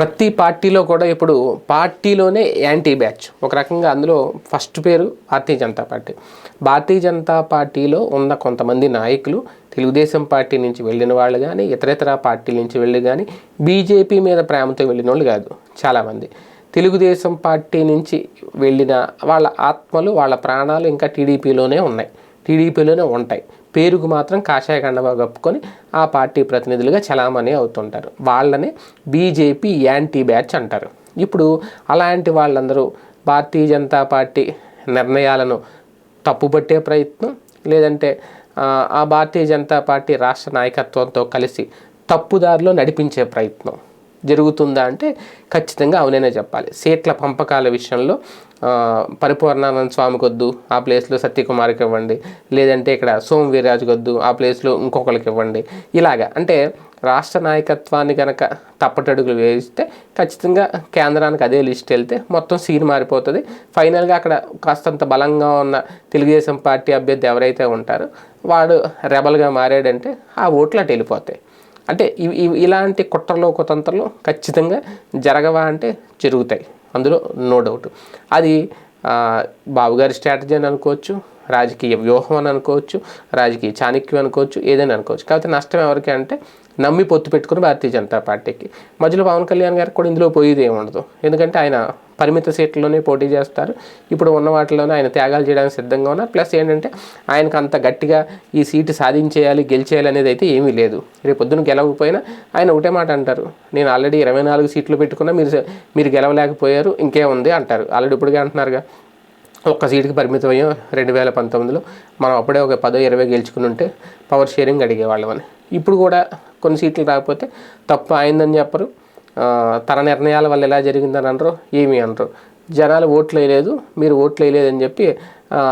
ప్రతి పార్టీలో కూడా ఇప్పుడు పార్టీలోనే యాంటీ బ్యాచ్. ఒక రకంగా అందులో ఫస్ట్ పేరు భారతీయ జనతా పార్టీ. భారతీయ జనతా పార్టీలో ఉన్న కొంతమంది నాయకులు తెలుగుదేశం పార్టీ నుంచి వెళ్ళిన వాళ్ళు కానీ ఇతరేతర పార్టీల నుంచి వెళ్ళి కానీ బీజేపీ మీద ప్రేమతో వెళ్ళిన వాళ్ళు కాదు చాలామంది. తెలుగుదేశం పార్టీ నుంచి వెళ్ళిన వాళ్ళ ఆత్మలు వాళ్ళ ప్రాణాలు ఇంకా టీడీపీలోనే ఉన్నాయి. టీడీపీలోనే ఉంటాయి. పేరుకు మాత్రం కాషాయ కండవా కప్పుకొని ఆ పార్టీ ప్రతినిధులుగా చలామణి అవుతుంటారు. వాళ్ళని బీజేపీ యాంటీ బ్యాచ్ అంటారు. ఇప్పుడు అలాంటి వాళ్ళందరూ భారతీయ జనతా పార్టీ నిర్ణయాలను తప్పుపట్టే ప్రయత్నం లేదంటే ఆ, ఆ భారతీయ జనతా పార్టీ రాష్ట్ర నాయకత్వంతో కలిసి తప్పుదారిలో నడిపించే ప్రయత్నం. జరుగుతుందా అంటే ఖచ్చితంగా అవుననే చెప్పాలి. సీట్ల పంపకాల విషయంలో పరిపూర్ణానంద స్వామికి వద్దు ఆ ప్లేస్లో సత్యకుమార్కి ఇవ్వండి. లేదంటే ఇక్కడ సోమ వీర్రాజుకి వద్దు ఆ ప్లేస్లో ఇంకొకరికి ఇవ్వండి. ఇలాగా. అంటే రాష్ట్ర నాయకత్వాన్ని కనుక తప్పటడుగులు వేస్తే ఖచ్చితంగా కేంద్రానికి అదే లిస్ట్ వెళ్తే మొత్తం సీన్ మారిపోతుంది. ఫైనల్గా అక్కడ కాస్తంత బలంగా ఉన్న తెలుగుదేశం పార్టీ అభ్యర్థి ఎవరైతే ఉంటారో వాడు రెబల్గా మారాడంటే ఆ ఓట్లు అటు వెళ్ళిపోతాయి. అంటే ఇవి ఇలాంటి కుట్రలో కుతంత్రలు ఖచ్చితంగా జరగవా అంటే జరుగుతాయి. అందులో నో డౌట్ అది బాబుగారి స్ట్రాటజీ అని అనుకోవచ్చు రాజకీయ వ్యూహం అని అనుకోవచ్చు రాజకీయ చాణక్యం అనుకోవచ్చు ఏదైనా అనుకోవచ్చు. కాకపోతే నష్టం ఎవరికి అంటే నమ్మి పొత్తు పెట్టుకుని భారతీయ జనతా పార్టీకి. మధ్యలో పవన్ కళ్యాణ్ గారికి కూడా ఇందులో పోయేది ఏముండదు. ఉండదు ఎందుకంటే ఆయన పరిమిత సీట్లలోనే పోటీ చేస్తారు. ఇప్పుడు ఉన్న వాటిలోనే ఆయన త్యాగాలు చేయడానికి సిద్ధంగా ఉన్నారు. ప్లస్ ఏంటంటే ఆయనకు అంత గట్టిగా ఈ సీటు సాధించేయాలి గెలిచేయాలి అనేది అయితే ఏమీ లేదు. రేపు పొద్దున గెలవకపోయినా ఆయన ఒకటే మాట అంటారు. నేను ఆల్రెడీ ఇరవై నాలుగు సీట్లు పెట్టుకున్నా మీరు మీరు గెలవలేకపోయారు ఇంకేముంది అంటారు. ఆల్రెడీ ఇప్పుడుగా అంటున్నారుగా. ఒక్క సీటుకి పరిమితం అయ్యాం రెండు వేల పంతొమ్మిదిలో మనం అప్పుడే ఒక పదో ఇరవై గెలుచుకుని ఉంటే పవర్ షేరింగ్ అడిగేవాళ్ళమని. ఇప్పుడు కూడా కొన్ని సీట్లు రాకపోతే తప్పు అయిందని చెప్పరు. తన నిర్ణయాల వల్ల ఎలా జరిగిందని అనరు ఏమీ అనరు. జనాలు ఓట్లు వేయలేదు మీరు ఓట్లు వేయలేదని చెప్పి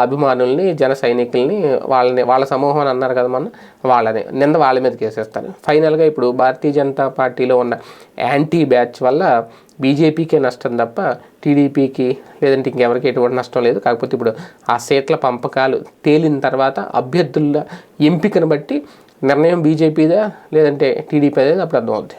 అభిమానుల్ని జన సైనికుల్ని వాళ్ళని వాళ్ళ సమూహం అని అన్నారు కదా మన వాళ్ళని నింద వాళ్ళ మీద కేసేస్తారు ఫైనల్గా ఇప్పుడు భారతీయ జనతా పార్టీలో ఉన్న యాంటీ బ్యాచ్ వల్ల బీజేపీకే నష్టం తప్ప టీడీపీకి లేదంటే ఇంకెవరికి ఎటువంటి నష్టం లేదు. కాకపోతే ఇప్పుడు ఆ సీట్ల పంపకాలు తేలిన తర్వాత అభ్యర్థుల ఎంపికను బట్టి నిర్ణయం బీజేపీదా లేదంటే టీడీపీ అప్పుడు అర్థమవుతుంది